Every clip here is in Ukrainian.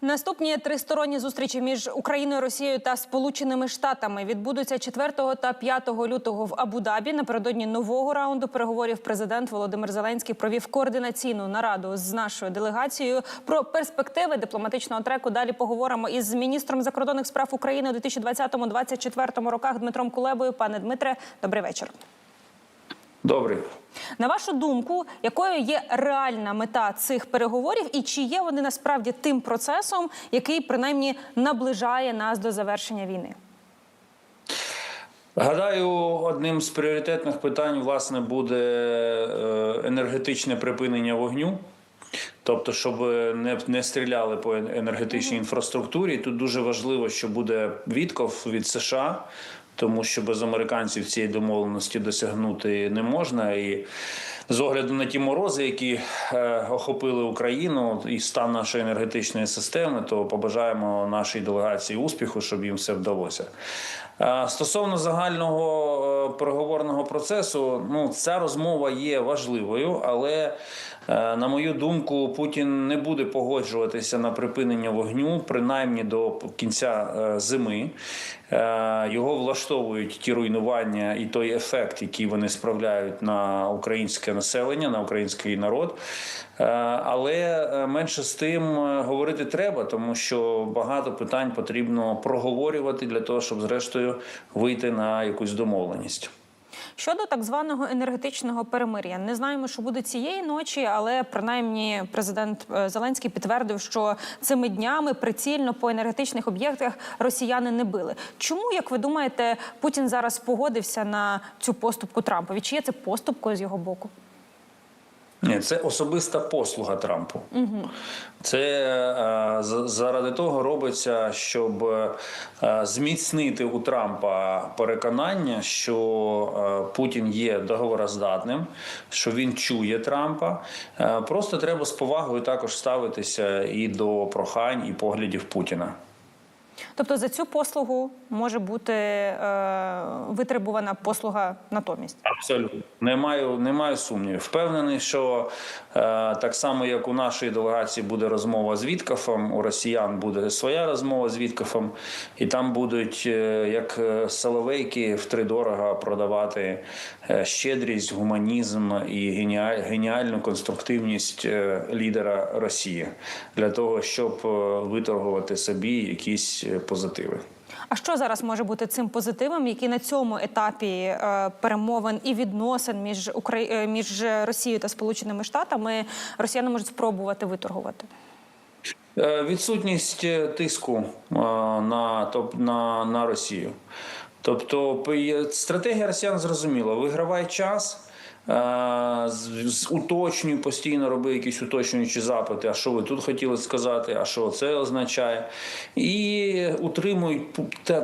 Наступні тристоронні зустрічі між Україною, Росією та Сполученими Штатами відбудуться 4 та 5 лютого в Абу-Дабі. Напередодні нового раунду переговорів президент Володимир Зеленський провів координаційну нараду з нашою делегацією про перспективи дипломатичного треку. Далі поговоримо із міністром закордонних справ України у 2020-2024 роках Дмитром Кулебою. Пане Дмитре, добрий вечір. Добрий. На вашу думку, якою є реальна мета цих переговорів, і чи є вони насправді тим процесом, який принаймні наближає нас до завершення війни? Гадаю, одним з пріоритетних питань власне буде е, енергетичне припинення вогню. Тобто, щоб не не стріляли по енергетичній інфраструктурі. Тут дуже важливо, що буде відков від США, тому що без американців цієї домовленості досягнути не можна. І з огляду на ті морози, які е, охопили Україну і стан нашої енергетичної системи, то побажаємо нашій делегації успіху, щоб їм все вдалося. Е, стосовно загального е, переговорного процесу, ну ця розмова є важливою, але на мою думку, Путін не буде погоджуватися на припинення вогню, принаймні до кінця зими. Його влаштовують ті руйнування і той ефект, який вони справляють на українське населення, на український народ. Е, Але е, менше з тим е, говорити треба, тому що багато питань потрібно проговорювати для того, щоб зрештою вийти на якусь домовленість. Щодо так званого енергетичного перемир'я, не знаємо, що буде цієї ночі, але принаймні президент е, Зеленський підтвердив, що цими днями прицільно по енергетичних об'єктах росіяни не били. Чому, як ви думаєте, Путін зараз погодився на цю поступку Трампові? Чи є це поступкою з його боку? Ні, це особиста послуга Трампу. Угу. Це е, з- заради того робиться, щоб е, зміцнити у Трампа переконання, що е, Путін є договороздатним, що він чує Трампа. Просто треба з повагою також ставитися і до прохань і поглядів Путіна. Тобто за цю послугу може бути е, витребувана послуга натомість. Абсолютно не маю, не маю сумнівів. Впевнений, що е, так само як у нашої делегації буде розмова з Віткафом, у росіян буде своя розмова з Віткафом, і там будуть е, як е, соловейки втридорога продавати е, щедрість, гуманізм і геніаль, геніальну конструктивність е, лідера Росії для того, щоб виторгувати собі якісь е, позитиви. А що зараз може бути цим позитивом, який на цьому етапі е, перемовин і відносин між Украї... е, між Росією та Сполученими Штатами росіяни можуть спробувати виторгувати? Відсутність тиску на, на, на Росію. Тобто стратегія росіян зрозуміла: вигравай час. Е, з- постійно роби якісь уточнюючі запити. А що ви тут хотіли сказати? А що це означає? І утримують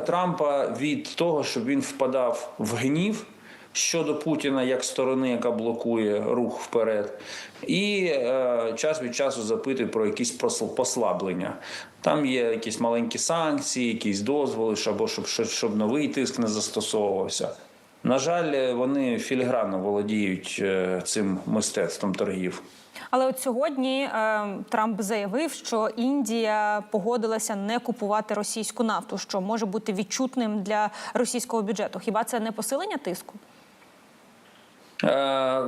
Трампа від того, щоб він впадав в гнів щодо Путіна як сторони, яка блокує рух вперед, і е, час від часу запитує про якісь послаблення. Там є якісь маленькі санкції, якісь дозволи, або щоб, щоб, щоб новий тиск не застосовувався. На жаль, вони філігранно володіють е, цим мистецтвом торгів. Але от сьогодні е, Трамп заявив, що Індія погодилася не купувати російську нафту, що може бути відчутним для російського бюджету. Хіба це не посилення тиску? Е,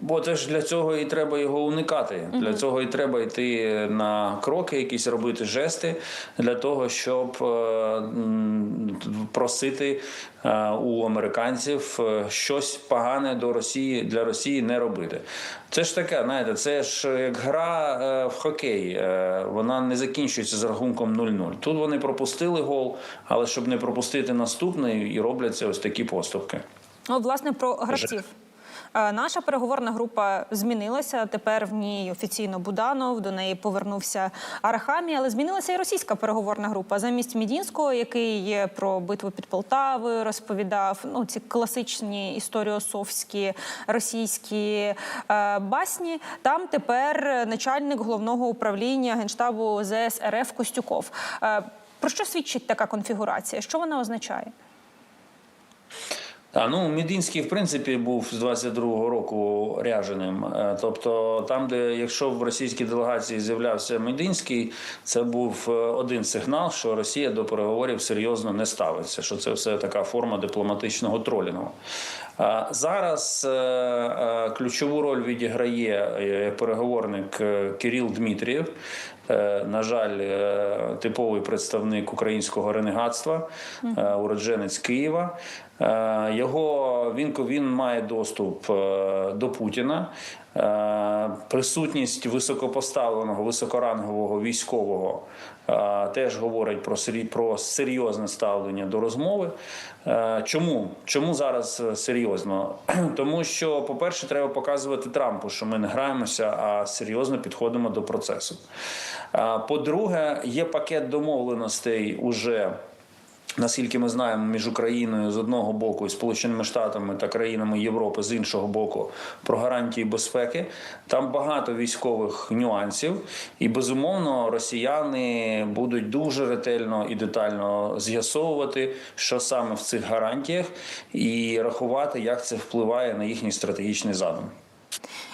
Бо це ж для цього і треба його уникати. Для цього і треба йти на кроки, якісь робити жести для того, щоб е, просити е, у американців щось погане до Росії для Росії не робити. Це ж таке, знаєте, це ж як гра в хокей. Вона не закінчується з рахунком 0-0. Тут вони пропустили гол, але щоб не пропустити наступний, і робляться ось такі поступки. Ну, власне, про гравців. Е, Наша переговорна група змінилася. Тепер в ній офіційно Буданов, до неї повернувся Арахамі, але змінилася і російська переговорна група. Замість Мідінського, який є про битву під Полтавою, розповідав ну ці класичні історіосовські російські е, басні. Там тепер начальник головного управління генштабу ЗС РФ Костюков. Е, Про що свідчить така конфігурація? Що вона означає? А ну Мідинський, в принципі, був з 22-го року ряженим. Е, Тобто, там, де якщо в російській делегації з'являвся Мідинський, це був е, один сигнал, що Росія до переговорів серйозно не ставиться. Що це все така форма дипломатичного тролінгу. Зараз е, е, ключову роль відіграє переговорник Кирил Дмитрієв. На жаль, типовий представник українського ренегатства, уродженець Києва. Е, Його він, він має доступ е, до Путіна. Е, Присутність високопоставленого високорангового військового теж говорить про про серйозне ставлення до розмови. Чому? Чому зараз серйозно? Тому що, по-перше, треба показувати Трампу, що ми не граємося, а серйозно підходимо до процесу. По-друге, є пакет домовленостей уже. Наскільки ми знаємо, між Україною з одного боку і Сполученими Штатами та країнами Європи з іншого боку про гарантії безпеки. Там багато військових нюансів, і безумовно росіяни будуть дуже ретельно і детально з'ясовувати, що саме в цих гарантіях, і рахувати, як це впливає на їхній стратегічний задум.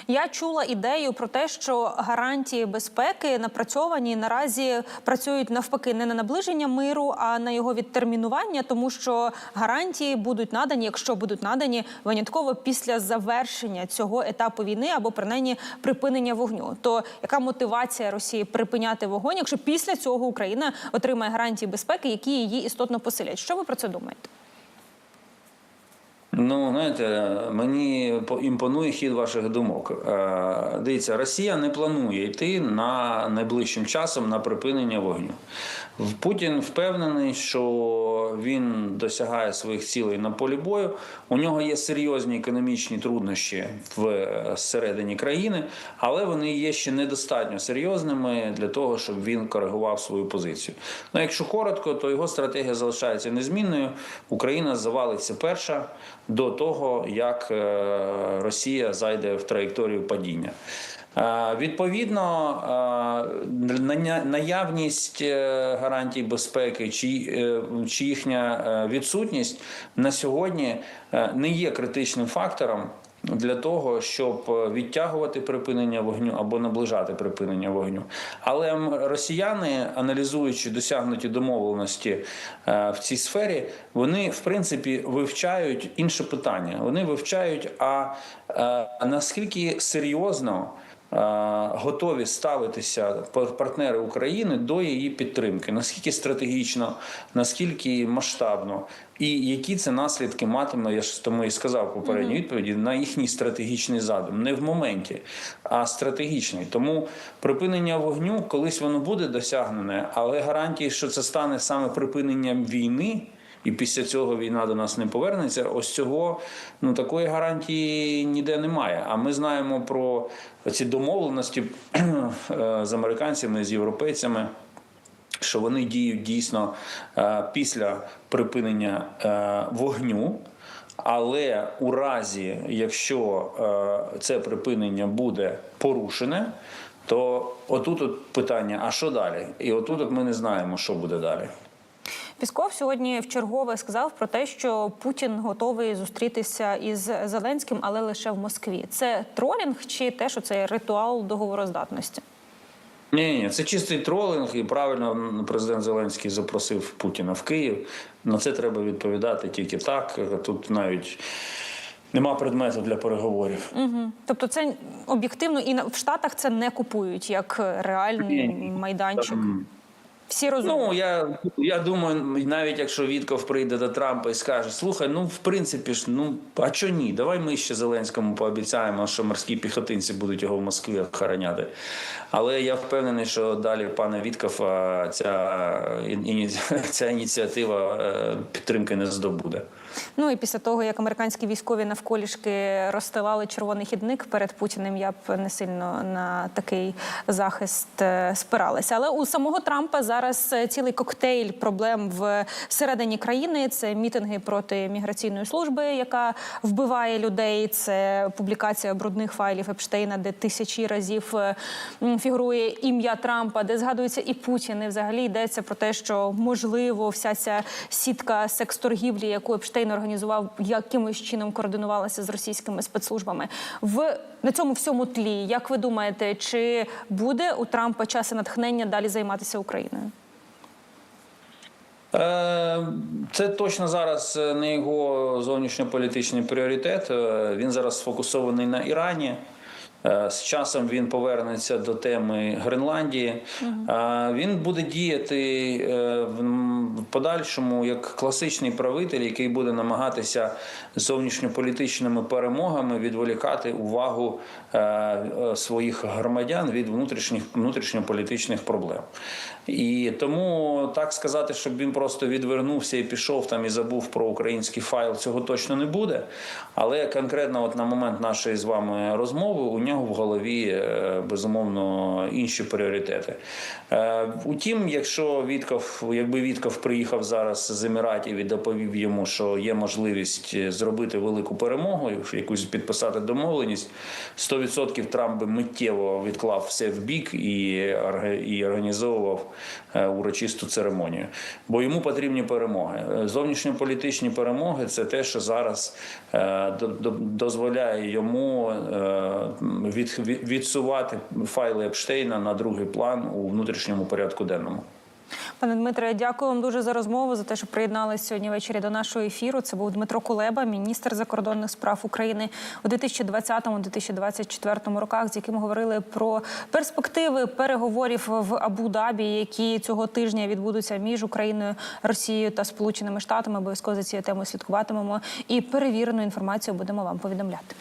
Я чула ідею про те, що гарантії безпеки напрацьовані наразі працюють навпаки не на наближення миру, а на його відтермінування, тому що гарантії будуть надані, якщо будуть надані винятково після завершення цього етапу війни або принаймні припинення вогню. То яка мотивація Росії припиняти вогонь, якщо після цього Україна отримає гарантії безпеки, які її істотно посилять? Що ви про це думаєте? Ну, знаєте, мені по- імпонує хід ваших думок. Е, Дивіться, Росія не планує йти на найближчим часом на припинення вогню. Путін впевнений, що він досягає своїх цілей на полі бою. У нього є серйозні економічні труднощі всередині країни, але вони є ще недостатньо серйозними для того, щоб він коригував свою позицію. Ну, якщо коротко, то його стратегія залишається незмінною. Україна завалиться перша до того, як е, Росія зайде в траєкторію падіння. Е, Відповідно, е, наявність гарантій безпеки чи, їхня відсутність на сьогодні не є критичним фактором для того, щоб е, відтягувати припинення вогню або наближати припинення вогню. Але росіяни, аналізуючи досягнуті домовленості е, в цій сфері, вони в принципі вивчають інше питання. Вони вивчають, а е, наскільки серйозно. Е, Готові ставитися пар- партнери України до її підтримки, наскільки стратегічно, наскільки масштабно, і які це наслідки матиме, я ж тому і сказав попередній відповіді, на їхній стратегічний задум, не в моменті, а стратегічний. Тому припинення вогню колись воно буде досягнене, але гарантії, що це стане саме припиненням війни. І після цього війна до нас не повернеться. Ось цього ну такої гарантії ніде немає. А ми знаємо про ці домовленості е, з американцями, з європейцями що вони діють дійсно е, після припинення е, вогню. Але у разі, якщо це припинення буде порушене, то отут от питання: а що далі? І отут от ми не знаємо, що буде далі. Пісков сьогодні вчергове сказав про те, що Путін готовий зустрітися із Зеленським, але лише в Москві. Це тролінг чи те, що це ритуал договороздатності? Ні, ні, це чистий тролинг, і правильно президент Зеленський запросив Путіна в Київ. На це треба відповідати тільки так. Тут навіть нема предмету для переговорів. Угу. Тобто, це об'єктивно і в Штатах це не купують як реальний Ні, ні. майданчик. Всі розуміють. Ну я, я думаю, навіть якщо Вітков прийде до Трампа і скаже: слухай, ну в принципі ж, ну а чо ні? Давай ми ще Зеленському пообіцяємо, що морські піхотинці будуть його в Москві охороняти. Але я впевнений, що далі пана Віткова ця, іні- ця ініціатива е, підтримки не здобуде. Ну і після того, як американські військові навколішки розстилали червоний хідник перед Путіним, я б не сильно на такий захист е, спиралася. Але у самого Трампа зараз е, цілий коктейль проблем в середині країни. Це мітинги проти міграційної служби, яка вбиває людей. Це публікація брудних файлів Епштейна, де тисячі разів е, фігурує ім'я Трампа, де згадується і Путін. І взагалі йдеться про те, що можливо вся ця сітка секс-торгівлі, яку Епштейн Україна організував, якимось чином координувалася з російськими спецслужбами. В на цьому всьому тлі, як ви думаєте, чи буде у Трампа час і натхнення далі займатися Україною? Е, Це точно зараз е, не його зовнішньополітичний пріоритет. Е, Він зараз сфокусований на Ірані. Е, З часом він повернеться до теми Гренландії. Е, Він буде діяти е, в подальшому як класичний правитель, який буде намагатися зовнішньополітичними перемогами відволікати увагу своїх громадян від внутрішніх внутрішньополітичних проблем. І тому так сказати, щоб він просто відвернувся і пішов там і забув про український файл, цього точно не буде. Але конкретно, от на момент нашої з вами розмови, у нього в голові е, безумовно інші пріоритети. Е, Утім, якщо Вітков, якби Вітков приїхав зараз з Еміратів і доповів йому, що є можливість е, зробити велику перемогу, якусь підписати домовленість, 100% Трамп би миттєво відклав все в бік і, і організовував урочисту церемонію. Бо йому потрібні перемоги. Зовнішньополітичні перемоги це те, що зараз до- до- дозволяє йому від- відсувати файли Епштейна на другий план у внутрішньому порядку денному. Пане Дмитре, дякую вам дуже за розмову, за те, що приєдналися сьогодні ввечері до нашого ефіру. Це був Дмитро Кулеба, міністр закордонних справ України у 2020-2024 роках, з яким говорили про перспективи переговорів в Абу-Дабі, які цього тижня відбудуться між Україною, Росією та Сполученими Штатами. Обов'язково за цією темою слідкуватимемо і перевірену інформацію будемо вам повідомляти.